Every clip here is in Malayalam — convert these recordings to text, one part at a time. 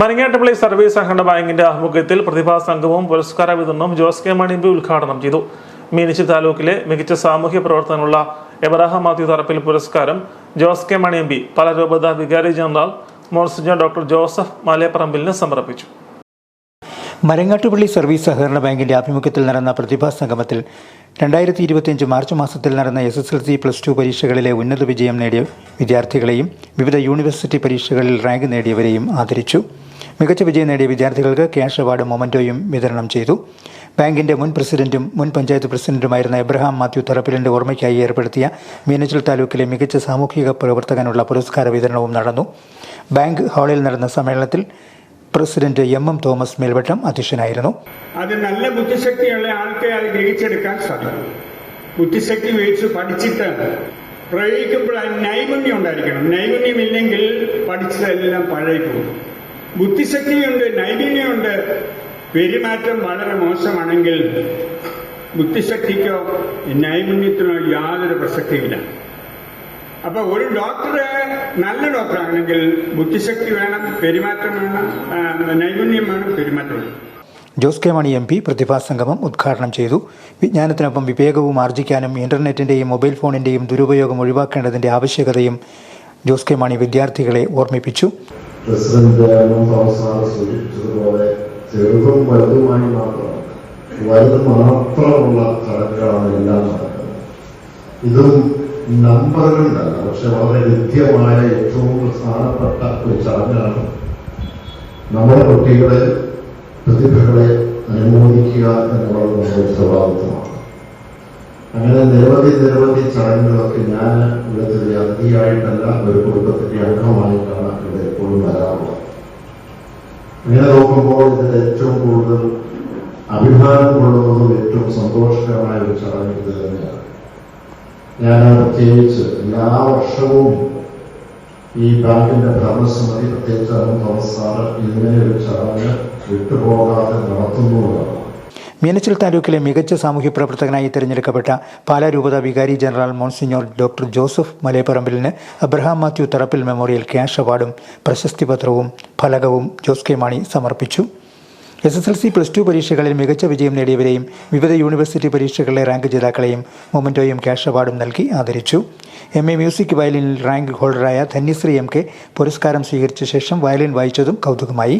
മരങ്ങാട്ടുപള്ളി സർവീസ് സഹകരണ ബാങ്കിന്റെ ആഭിമുഖ്യത്തിൽ പ്രതിഭാ സംഗമവും പുരസ്കാര വിതരണവും ജോസ് കെ മണിമ്പി ഉദ്ഘാടനം ചെയ്തു. മീനച്ചി താലൂക്കിലെ മികച്ച സാമൂഹ്യ പ്രവർത്തനമുള്ള എബ്രഹാം മാത്യു തറപ്പിൽ പുരസ്കാരം ജോസ് കെ മണിയമ്പി പലരൂപത വികാരി ജനറൽ മോൺസിഞ്ഞർ ഡോക്ടർ ജോസഫ് മലയപ്പറമ്പിലിന് സമർപ്പിച്ചു. മരങ്ങാട്ടുപള്ളി സർവീസ് സഹകരണ ബാങ്കിന്റെ ആഭിമുഖ്യത്തിൽ നടന്ന പ്രതിഭാ സംഗമത്തിൽ രണ്ടായിരത്തി ഇരുപത്തിയഞ്ച് മാർച്ച് മാസത്തിൽ നടന്ന S S L C plus two പരീക്ഷകളിലെ ഉന്നത വിജയം നേടിയ വിദ്യാർത്ഥികളെയും വിവിധ യൂണിവേഴ്സിറ്റി പരീക്ഷകളിൽ റാങ്ക് നേടിയവരെയും ആദരിച്ചു. മികച്ച വിജയം നേടിയ വിദ്യാർത്ഥികൾക്ക് ക്യാഷ് അവാർഡ് മൊമന്റോയും വിതരണം ചെയ്തു. ബാങ്കിന്റെ മുൻ പ്രസിഡന്റും മുൻ പഞ്ചായത്ത് പ്രസിഡന്റുമായിരുന്ന എബ്രഹാം മാത്യു തറപ്പിലിന്റെ ഓർമ്മയ്ക്കായി ഏർപ്പെടുത്തിയ മീനച്ചിൽ താലൂക്കിലെ മികച്ച സാമൂഹിക പ്രവർത്തകനുള്ള പുരസ്കാര വിതരണവും നടന്നു. ബാങ്ക് ഹാളിൽ നടന്ന സമ്മേളനത്തിൽ president M M Thomas Melvattom അധ്യക്ഷനായിരുന്നു. അത് നല്ല ബുദ്ധിശക്തിയുള്ള ആൾക്ക് അത് ഗ്രഹിച്ചെടുക്കാൻ സാധിക്കും. ബുദ്ധിശക്തി ഉപയോഗിച്ച് പഠിച്ചിട്ട് പ്രയോഗിക്കുമ്പോൾ നൈപുണ്യം ഉണ്ടായിരിക്കണം. നൈപുണ്യം ഇല്ലെങ്കിൽ പഠിച്ചതെല്ലാം പഴയി പോകും ബുദ്ധിശക്തിയുണ്ട് നൈപുണ്യമുണ്ട്. പെരുമാറ്റം വളരെ മോശമാണെങ്കിൽ ബുദ്ധിശക്തിക്കോ നൈപുണ്യത്തിനോ യാതൊരു പ്രസക്തിയില്ല അപ്പൊ ഒരു ഡോക്ടറെ നല്ല ഡോക്ടറാണെങ്കിൽ ബുദ്ധിശക്തി വേണം പെരുമാറ്റം വേണം നൈപുണ്യം വേണം പെരുമാറ്റം വേണം. Jose K Mani M P പ്രതിഭാസംഗമം ഉദ്ഘാടനം ചെയ്തു. വിജ്ഞാനത്തിനൊപ്പം വിവേകവും ആർജിക്കാനും ഇന്റർനെറ്റിന്റെയും മൊബൈൽ ഫോണിന്റെയും ദുരുപയോഗം ഒഴിവാക്കേണ്ടതിന്റെ ആവശ്യകതയും ജോസ് കെ മണി വിദ്യാർത്ഥികളെ ഓർമ്മിപ്പിച്ചു. പ്രസിഡന്റ് സാർ സൂചിപ്പിച്ചതുപോലെ ചെറുതും വലുതുമായി മാത്രം വലുത് മാത്രമുള്ള ചടങ്ങുകളാണ് എല്ലാം നടക്കുന്നത് ഇതും നമ്പറുകളിലല്ല പക്ഷെ വളരെ കൃത്യമായ ഏറ്റവും പ്രധാനപ്പെട്ട ഒരു ചടങ്ങാണ്. നമ്മുടെ കുട്ടികളെ പ്രതിഭകളെ അനുമോദിക്കുക എന്നുള്ളത് നമ്മുടെ ഉത്തരവാദിത്വമാണ് അങ്ങനെ നിരവധി നിരവധി ചടങ്ങുകളൊക്കെ ഞാൻ ഇവിടുത്തെ അതിഥിയായിട്ടല്ല ഒരു കുടുംബത്തിന്റെ അംഗമായിട്ടാണ് ഇവിടെ എപ്പോഴും വരാറുള്ളത്. അങ്ങനെ നോക്കുമ്പോൾ ഇതിൽ ഏറ്റവും കൂടുതൽ അഭിമാനം കൊള്ളുന്നതും ഏറ്റവും സന്തോഷകരമായ ഒരു ചടങ്ങ് ഇത് തന്നെയാണ്. ഞാൻ പ്രത്യേകിച്ച് എല്ലാ വർഷവും ഈ ബാങ്കിന്റെ ഭരണസമിതി പ്രത്യേകിച്ച് തോമസ് സാറ് ഇങ്ങനെ ഒരു ചടങ്ങ് വിട്ടുപോകാതെ നടത്തുന്നുള്ളതാണ് മീനച്ചിൽ താലൂക്കിലെ മികച്ച സാമൂഹ്യ പ്രവർത്തകനായി തിരഞ്ഞെടുക്കപ്പെട്ട പാലാ രൂപത വികാരി ജനറൽ മോൺസിഞ്ഞോർ ഡോക്ടർ ജോസഫ് മലയപ്പറമ്പിലിന് Abraham Mathew Tharappil memorial cash അവാർഡും പ്രശസ്തിപത്രവും ഫലകവും ജോസ് കെ മാണി സമർപ്പിച്ചു. S S L C plus two പരീക്ഷകളിൽ മികച്ച വിജയം നേടിയവരെയും വിവിധ യൂണിവേഴ്സിറ്റി പരീക്ഷകളിലെ റാങ്ക് ജേതാക്കളെയും മൊമന്റോയും ക്യാഷ് അവാർഡും നൽകി ആദരിച്ചു. എം എ മ്യൂസിക് വയലിനിൽ റാങ്ക് ഹോൾഡറായ ധന്യശ്രീ എം കെ പുരസ്കാരം സ്വീകരിച്ച ശേഷം വയലിൻ വായിച്ചതും കൗതുകമായി.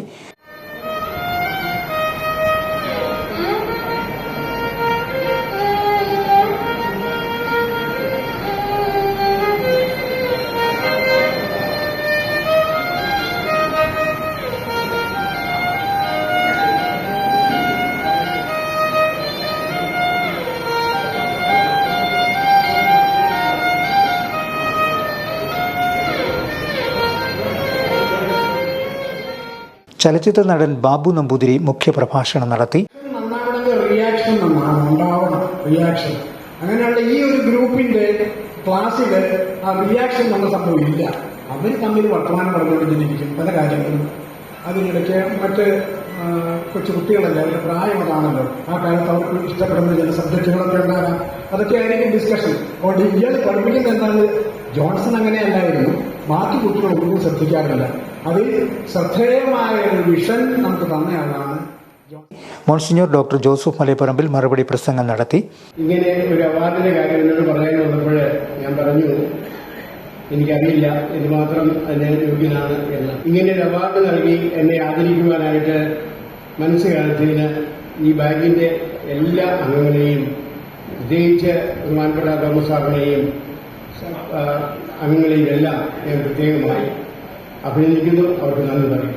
ചലച്ചിത്ര നടൻ ബാബു നമ്പൂതിരി മുഖ്യപ്രഭാഷണം നടത്തി. റിയാക്ഷൻ ഉണ്ടാവണം അങ്ങനെയുള്ള ഈ ഒരു ഗ്രൂപ്പിന്റെ ക്ലാസ്സിൽ ആ റിയാക്ഷൻ നമ്മൾ സംഭവമില്ല അവർ തമ്മിൽ വർത്തമാനം പറഞ്ഞുകൊണ്ടിരിക്കും പല കാര്യങ്ങളും അതിനിടയ്ക്ക് മറ്റ് കൊച്ചു കുട്ടികളല്ലേ? അവരുടെ പ്രായം അതാണല്ലോ ആ കാലത്ത് അവർക്ക് ഇഷ്ടപ്പെടുന്ന ചില സബ്ജക്റ്റുകളൊക്കെ ഉണ്ടാകാം. അതൊക്കെ ആയിരിക്കും ഡിസ്കഷൻ അതുകൊണ്ട് ഇയാൾ പഠിപ്പിക്കുന്നത് എന്താണ്? ജോൺസൺ അങ്ങനെയല്ലായിരുന്നു. ബാക്കി കുട്ടികൾ ഒന്നും ശ്രദ്ധിക്കാറില്ല. അതിൽ ശ്രദ്ധേയമായ ഒരു വിഷൻ നമുക്ക് തന്നെയാണ് മോൺസിഞ്ഞോർ ഡോക്ടർ ജോസഫ് മലയപ്പറമ്പിൽ മറുപടി പ്രസംഗം നടത്തി. ഇങ്ങനെ ഒരു അവാർഡിന്റെ കാര്യം എന്നോട് പറയാൻ വന്നപ്പോൾ ഞാൻ പറഞ്ഞു എനിക്കറിയില്ല. ഇത് മാത്രം അതിന് യോഗ്യനാണ് എന്ന്. ഇങ്ങനെ ഒരു അവാർഡ് നൽകി എന്നെ ആദരിക്കുവാനായിട്ട് മനസ്സ് കാലത്തിന് ഈ ബാങ്കിന്റെ എല്ലാ അംഗങ്ങളെയും പ്രത്യേകിച്ച് ബഹുമാനപ്പെട്ട തോമസ് സാറിനെയും ആ, അംഗങ്ങളെയും എല്ലാം ഞാൻ പ്രത്യേകമായി അഭിനന്ദിക്കുന്നു. അവർക്ക് നന്ദി പറയും.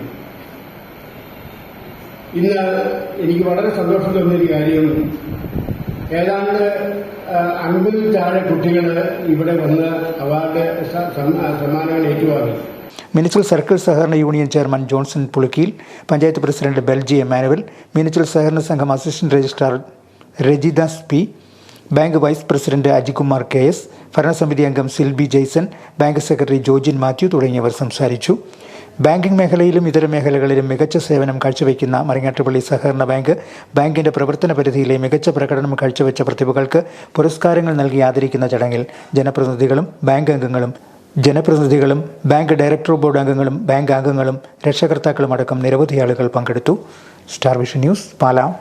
ഇന്ന് എനിക്ക് വളരെ സന്തോഷം തോന്നിയൊരു കാര്യം ഏതാണ്ട് അൻപതിൽ താഴെ കുട്ടികൾ ഇവിടെ വന്ന് അവാർഡ് സമ്മാനങ്ങൾ ഏറ്റുവാങ്ങി. മിനിച്ചൽ സർക്കിൾ സഹകരണ union chairman Johnson Pulukkiyil panchayat president Belji Emmanuel Meenachil സഹകരണ സംഘം assistant registrar Rejidas P bank vice president Ajikumar K S ഭരണസമിതി അംഗം സിൽബി ജെയ്സൺ ബാങ്ക് സെക്രട്ടറി ജോജിൻ മാത്യു തുടങ്ങിയവർ സംസാരിച്ചു. ബാങ്കിംഗ് മേഖലയിലും ഇതര മേഖലകളിലും മികച്ച സേവനം കാഴ്ചവെക്കുന്ന മറിങ്ങാട്ടുപള്ളി സഹകരണ ബാങ്ക് ബാങ്കിന്റെ പ്രവർത്തന പരിധിയിലെ മികച്ച പ്രകടനം കാഴ്ചവെച്ച പ്രതിഭകൾക്ക് പുരസ്കാരങ്ങൾ നൽകി ആദരിക്കുന്ന ചടങ്ങിൽ ജനപ്രതിനിധികളും ബാങ്ക് അംഗങ്ങളും ജനപ്രതിനിധികളും ബാങ്ക് ഡയറക്ടർ ബോർഡ് അംഗങ്ങളും ബാങ്ക് അംഗങ്ങളും രക്ഷകർത്താക്കളും അടക്കം നിരവധി ആളുകൾ പങ്കെടുത്തു. Star vision news Pala.